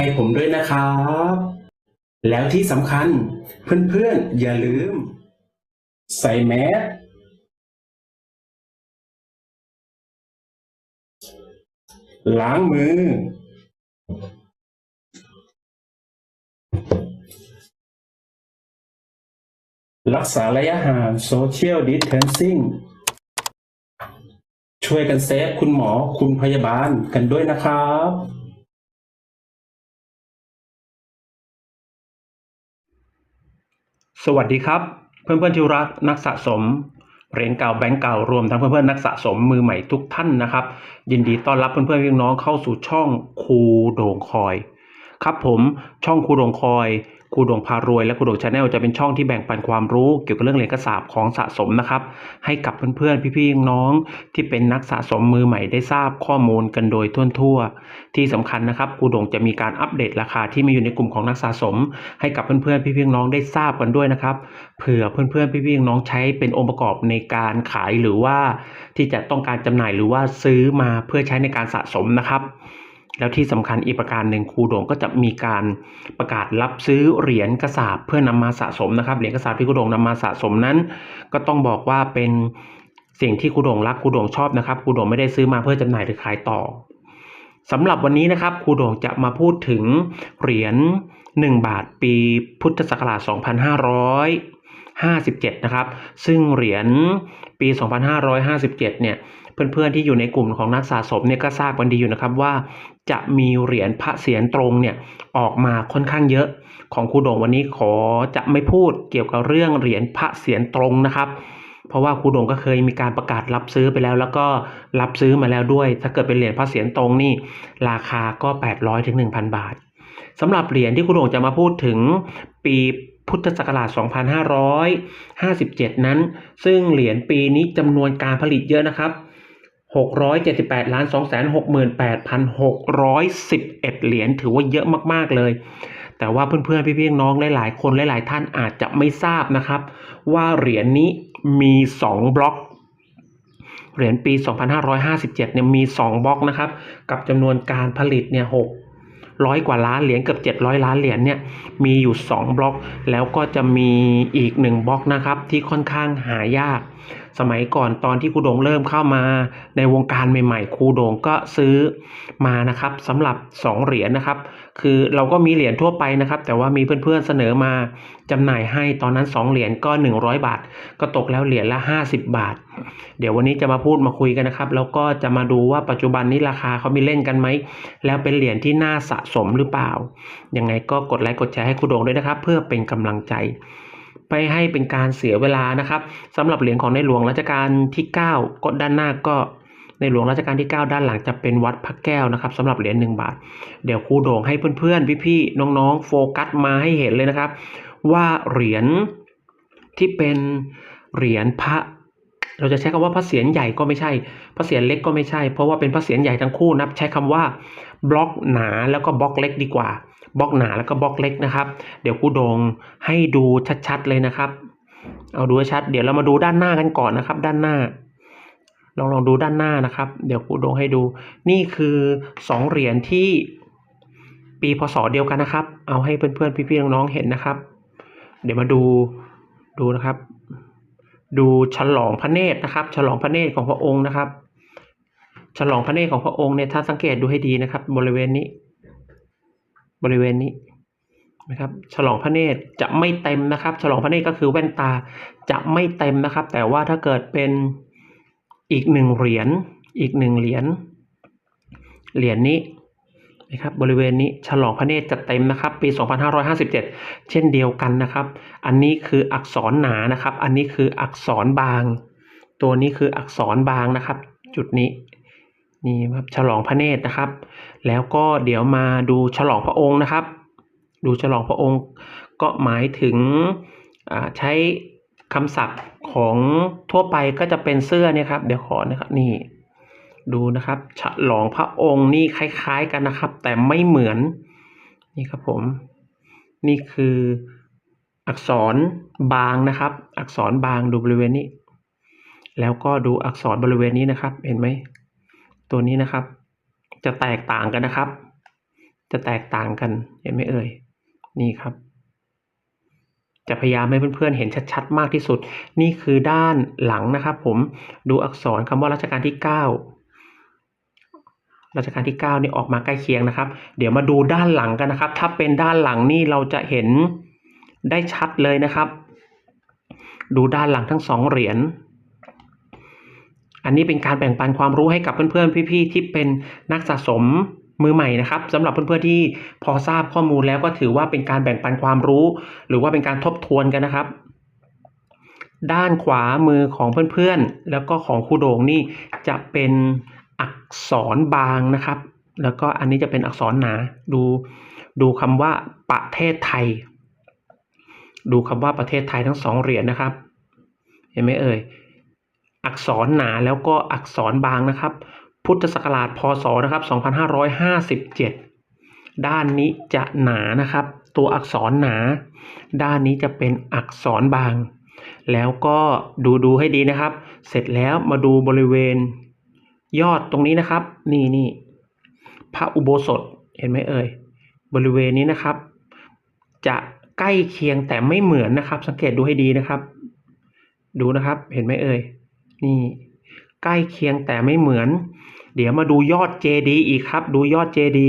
ให้ผมด้วยนะครับ แล้วที่สำคัญเพื่อนๆ อย่าลืม ใส่แมสล้างมือ รักษาระยะห่างโซเชียลดิสเทนซิ่งช่วยกันเซฟคุณหมอคุณพยาบาลกันด้วยนะครับ สวัสดีครับ เพื่อนเพื่อนที่รักนักสะสมเหรียญเก่าแบงก์เก่ารวมทั้งเพื่อนเพื่อนนักสะสมมือใหม่ทุกท่านนะครับ ยินดีต้อนรับเพื่อนเพี่น้องเข้าสู่ช่องครูโด่งคอย ครับผมช่องครูโด่งคอย ครูด่งพารวยและครูด่งชาแนลจะเป็นช่องที่แบ่งปันความรู้เกี่ยวกับเรื่องเหรียญกระสาบของสะสมนะครับ ให้กับเพื่อนๆ พี่ๆน้องที่เป็นนักสะสมมือใหม่ได้ทราบข้อมูลกันโดยทั่วๆ ที่สำคัญนะครับครูด่งจะมีการอัปเดตราคาที่มีอยู่ในกลุ่มของนักสะสม ให้กับเพื่อนๆ พี่ๆน้องได้ทราบกันด้วยนะครับเผื่อเพื่อนๆ พี่ๆน้องใช้เป็นองค์ประกอบในการขายหรือว่าที่จะต้องการจำหน่ายหรือว่าซื้อมาเพื่อใช้ในการสะสมนะครับ แล้วที่สำคัญอีกประการหนึ่งครูโด่งก็จะมีการประกาศรับซื้อเหรียญกระสาบเพื่อนำมาสะสมนะครับเหรียญกระสาบที่ครูโด่งนำมาสะสมนั้น ก็ต้องบอกว่าเป็นสิ่งที่ครูโด่งรักครูโด่งชอบนะครับครูโด่งไม่ได้ซื้อมาเพื่อจำหน่ายหรือขายต่อสำหรับวันนี้นะครับครูโด่งจะมาพูดถึงเหรียญ1 บาทปีพุทธศักราช 2557 นะครับ ซึ่งเหรียญปี 2557 เนี่ย เพื่อนๆที่อยู่ในกลุ่มของนักสะสมเนี่ยก็ทราบกันดีอยู่นะครับว่า จะมีเหรียญพระเศียรตรงเนี่ยออกมาค่อนข้างเยอะ ของครูโด่งวันนี้ขอจะไม่พูดเกี่ยวกับเรื่องเหรียญพระเศียรตรงนะครับเพราะว่าครูโด่งก็เคยมีการประกาศรับซื้อไปแล้ว แล้วก็รับซื้อมาแล้วด้วย ถ้าเกิดเป็นเหรียญพระเศียรตรงนี่ราคาก็ 800ถึง1,000 บาทสำหรับเหรียญที่ครูโด่งจะมาพูดถึงปีพุทธศักราช 2557 นั้น ซึ่งเหรียญปีนี้จำนวนการผลิตเยอะนะครับ 678ล้าน268,611 เหรียญถือว่าเยอะมาก ๆ เลย แต่ว่าเพื่อนๆ พี่ๆ น้องหลายๆ คนหลายๆ ท่านอาจจะไม่ทราบนะครับ ว่าเหรียญนี้มี 2 บล็อก เหรียญปี 2557 เนี่ยมี 2 บล็อกนะครับ กับจำนวนการผลิตเนี่ย600กว่าล้านเหรียญเกือบ700 ล้านเหรียญเนี่ยมีอยู่ 2 บล็อก แล้วก็จะมีอีก 1 บล็อกนะครับที่ค่อนข้างหายาก สมัยก่อนตอนที่ครูโดงเริ่มเข้ามาในวงการใหม่ๆครูโดงก็ซื้อมานะครับสำหรับ 2 เหรียญนะครับ คือเราก็มีเหรียญทั่วไปนะครับ แต่ว่ามีเพื่อนๆเสนอมาจำหน่ายให้ตอนนั้น 2 เหรียญก็ 100 บาท ก็ตกแล้วเหรียญละ 50 บาท เดี๋ยววันนี้จะมาพูดมาคุยกันนะครับ แล้วก็จะมาดูว่าปัจจุบันนี้ราคาเขามีเล่นกันไหมแล้วเป็นเหรียญที่น่าสะสมหรือเปล่ายังไงก็กดไลค์กดแชร์ให้ครูโดงด้วยนะครับ เพื่อเป็นกำลังใจ ไม่ให้เป็นการเสียเวลานะครับสำหรับเหรียญของในหลวงรัชกาลที่ 9 ก็ด้านหน้าก็ในหลวงรัชกาลที่ 9 ด้านหลังจะเป็นวัดพระแก้วนะครับสำหรับเหรียญ1บาท เดี๋ยวครูโด่งให้เพื่อนๆ พี่ๆน้องๆ โฟกัสมาให้เห็นเลยนะครับ ว่าเหรียญที่เป็นเหรียญพระ เราจะใช้คำว่าพระเศียรใหญ่ก็ไม่ใช่ พระเศียรเล็กก็ไม่ใช่ เพราะว่าเป็นพระเศียรใหญ่ทั้งคู่นับใช้คำว่าบล็อกหนาแล้วก็บล็อกเล็กดีกว่า บล็อกหนาแล้วก็บล็อกเล็กนะครับ เดี๋ยวครูโดงให้ดูชัดๆเลยนะครับ เอาดูชัด เดี๋ยวเรามาดูด้านหน้ากันก่อนนะครับ ด้านหน้า ลองลองดูด้านหน้านะครับ เดี๋ยวครูโดงให้ดู นี่คือสองเหรียญที่ปีพศเดียวกันนะครับ เอาให้เพื่อนๆพี่ๆน้องๆเห็นนะครับ เดี๋ยวมาดูดูนะครับ ดูฉลองพระเนตรนะครับ ฉลองพระเนตรของพระองค์นะครับ ฉลองพระเนตรของพระองค์เนี่ยถ้าสังเกตดูให้ดีนะครับ บริเวณนี้ บริเวณนี้นะครับฉลองพระเนตรจะไม่เต็มนะครับ ฉลองพระเนตรก็คือแว่นตาจะไม่เต็มนะครับ แต่ว่าถ้าเกิดเป็นอีกหนึ่งเหรียญอีกหนึ่งเหรียญเหรียญนี้นะครับบริเวณนี้ฉลองพระเนตรจะเต็มนะครับ ปี 2557 เช่นเดียวกันนะครับ อันนี้คืออักษรหนานะครับ อันนี้คืออักษรบาง ตัวนี้คืออักษรบางนะครับ จุดนี้นี่ครับฉลองพระเนตรนะครับ แล้วก็เดี๋ยวมาดูฉลองพระองค์นะครับ ดูฉลองพระองค์ก็หมายถึงใช้คำศัพท์ของทั่วไปก็จะเป็นเสื้อเนี่ยครับ เดี๋ยวขอนะครับนี่ ดูนะครับฉลองพระองค์นี่คล้ายๆกันนะครับ แต่ไม่เหมือนนี่ครับผม นี่คืออักษรบางนะครับ อักษรบางดูบริเวณนี้ แล้วก็ดูอักษรบริเวณนี้นะครับ เห็นไหมตัวนี้นะครับ จะแตกต่างกันนะครับ จะแตกต่างกันเห็นไหมเอ่ยนี่ครับ จะพยายามให้เพื่อนๆเห็นชัดๆ มากที่สุด นี่คือด้านหลังนะครับ ผมดูอักษรคำว่ารัชกาลที่เก้ารัชกาลที่เก้านี่ออกมาใกล้เคียงนะครับ เดี๋ยวมาดูด้านหลังกันนะครับ ถ้าเป็นด้านหลังนี่เราจะเห็นได้ชัดเลยนะครับ ดูด้านหลังทั้งสองเหรียญ อันนี้เป็นการแบ่งปันความรู้ให้กับเพื่อนๆ พี่ๆ ที่เป็นนักสะสมมือใหม่นะครับสำหรับเพื่อนๆ ที่พอทราบข้อมูลแล้วก็ถือว่าเป็นการแบ่งปันความรู้ หรือว่าเป็นการทบทวนกันนะครับ ด้านขวามือของเพื่อนๆ แล้วก็ของครูโด่งนี่จะเป็นอักษรบางนะครับ แล้วก็อันนี้จะเป็นอักษรหนา ดูดูคำว่าประเทศไทย ดูคำว่าประเทศไทยทั้งสองเหรียญนะครับ เห็นไหมเอ่ย อักษรหนาแล้วก็อักษรบางนะครับ พุทธศักราชพศนะครับ2557 ด้านนี้จะหนานะครับ ตัวอักษรหนา ด้านนี้จะเป็นอักษรบาง แล้วก็ดูดูให้ดีนะครับ เสร็จแล้วมาดูบริเวณยอดตรงนี้นะครับ นี่นี่พระอุโบสถเห็นไหมเอ่ยบริเวณนี้นะครับ จะใกล้เคียงแต่ไม่เหมือนนะครับ สังเกตดูให้ดีนะครับ ดูนะครับเห็นไหมเอ่ย นี่ใกล้เคียงแต่ไม่เหมือน เดี๋ยวมาดูยอดเจดีอีกครับ ดูยอดเจดี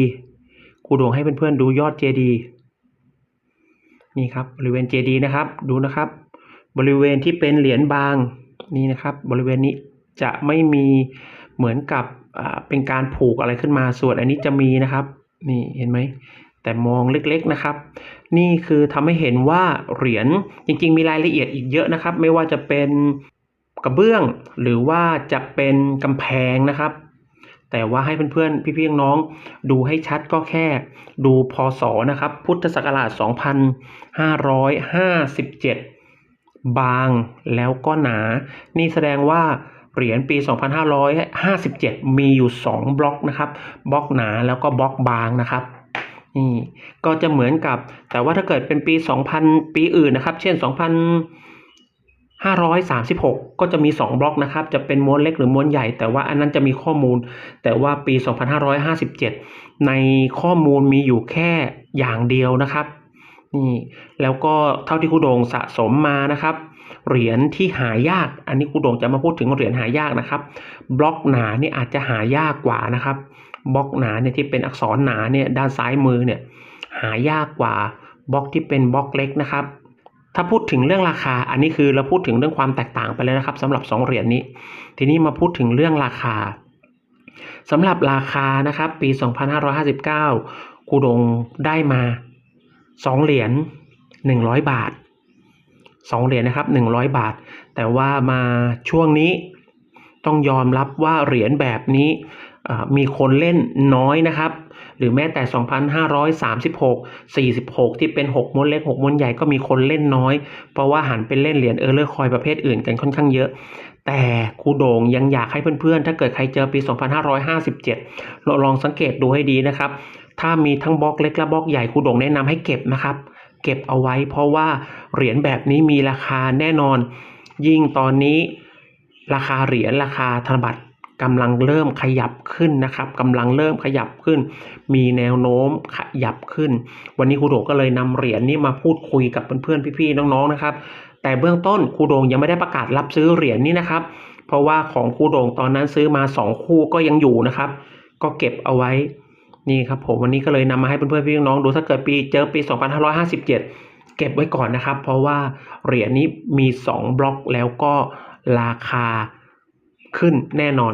ครูดวงให้เพื่อนๆดูยอดเจดีนี่ครับบริเวณเจดีนะครับ ดูนะครับ บริเวณที่เป็นเหรียญบางนี่นะครับ บริเวณนี้จะไม่มีเหมือนกับเป็นการผูกอะไรขึ้นมาส่วนอันนี้จะมีนะครับ นี่เห็นไหมแต่มองเล็กๆนะครับ นี่คือทำให้เห็นว่าเหรียญจริงๆ มีรายละเอียดอีกเยอะนะครับ ไม่ว่าจะเป็น กระเบื้อง หรือว่าจะเป็นกำแพงนะครับ แต่ว่าให้เพื่อนๆพี่ๆน้องดูให้ชัดก็แค่ดูพศนะครับ พุทธศักราช 2557 บางแล้วก็หนา นี่แสดงว่าเหรียญปี 2557 มีอยู่ 2 บล็อกนะครับบล็อกหนาแล้วก็บล็อกบางนะครับนี่ก็จะเหมือนกับแต่ว่าถ้าเกิดเป็นปี 2000 ปีอื่นนะครับ เช่น 536 ก็จะมี 2 บล็อกนะครับ จะเป็นม้วนเล็กหรือม้วนใหญ่ แต่ว่าอันนั้นจะมีข้อมูล แต่ว่าปี 2557 ในข้อมูลมีอยู่แค่อย่างเดียวนะครับ นี่ แล้วก็เท่าที่ครูโดงสะสมมานะครับ เหรียญที่หายาก อันนี้ครูโดงจะมาพูดถึงเหรียญหายากนะครับ บล็อกหนาเนี่ยอาจจะหายากกว่านะครับ บล็อกหนาเนี่ยที่เป็นอักษรหนาเนี่ยด้านซ้ายมือเนี่ยหายากกว่าบล็อกที่เป็นบล็อกเล็กนะครับ ถ้าพูดถึงเรื่องราคา อันนี้คือเราพูดถึงเรื่องความแตกต่างไปแล้วนะครับสำหรับสองเหรียญนี้ ทีนี้มาพูดถึงเรื่องราคาสำหรับราคานะครับ ปี 2559ครูดงได้มาสองเหรียญ100 บาทสองเหรียญนะครับ 100 บาท แต่ว่ามาช่วงนี้ต้องยอมรับว่าเหรียญแบบนี้มีคนเล่นน้อยนะครับ หรือแม้แต่ 2,536 46 ที่เป็น 6ม้วนเล็ก 6ม้วนใหญ่ก็มีคนเล่นน้อย เพราะว่าหันไปเล่นเหรียญเออร์เลอร์คอยประเภทอื่นกันค่อนข้างเยอะ แต่ครูโด่งยังอยากให้เพื่อนๆ ถ้าเกิดใครเจอปี 2557 เราลองสังเกตดูให้ดีนะครับ ถ้ามีทั้งบล็อกเล็กและบล็อกใหญ่ครูโด่งแนะนำให้เก็บนะครับ เก็บเอาไว้ เพราะว่าเหรียญแบบนี้มีราคาแน่นอน ยิ่งตอนนี้ราคาเหรียญราคาธนบัตร กำลังเริ่มขยับขึ้นนะครับกำลังเริ่มขยับขึ้น มีแนวโน้มขยับขึ้น วันนี้ครูโด่งก็เลยนำเหรียญนี้มาพูดคุยกับเพื่อนๆพี่ๆน้องๆนะครับ แต่เบื้องต้นครูโด่งยังไม่ได้ประกาศรับซื้อเหรียญนี้นะครับ เพราะว่าของครูโด่งตอนนั้นซื้อมาสองคู่ก็ยังอยู่นะครับ ก็เก็บเอาไว้นี่ครับผมวันนี้ก็เลยนำมาให้เพื่อนๆพี่น้องๆดูถ้าเกิดปีเจอปี 2557 เก็บไว้ก่อนนะครับ เพราะว่าเหรียญนี้มี 2 บล็อกแล้วก็ราคา ขึ้นแน่นอน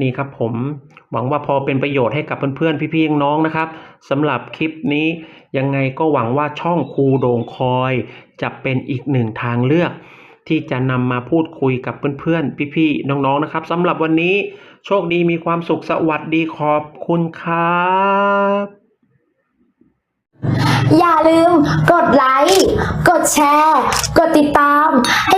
นี่ครับผมหวังว่าพอเป็นประโยชน์ให้กับเพื่อนๆ พี่ๆน้องๆนะครับสำหรับคลิปนี้ยังไงก็หวังว่าช่องครูโด่งคอย จะเป็นอีกหนึ่งทางเลือก ที่จะนำมาพูดคุยกับเพื่อนๆ พี่ๆน้องๆนะครับสำหรับวันนี้โชคดีมีความสุขสวัสดีขอบคุณครับอย่าลืมกดไลค์ กดแชร์ กดติดตามให้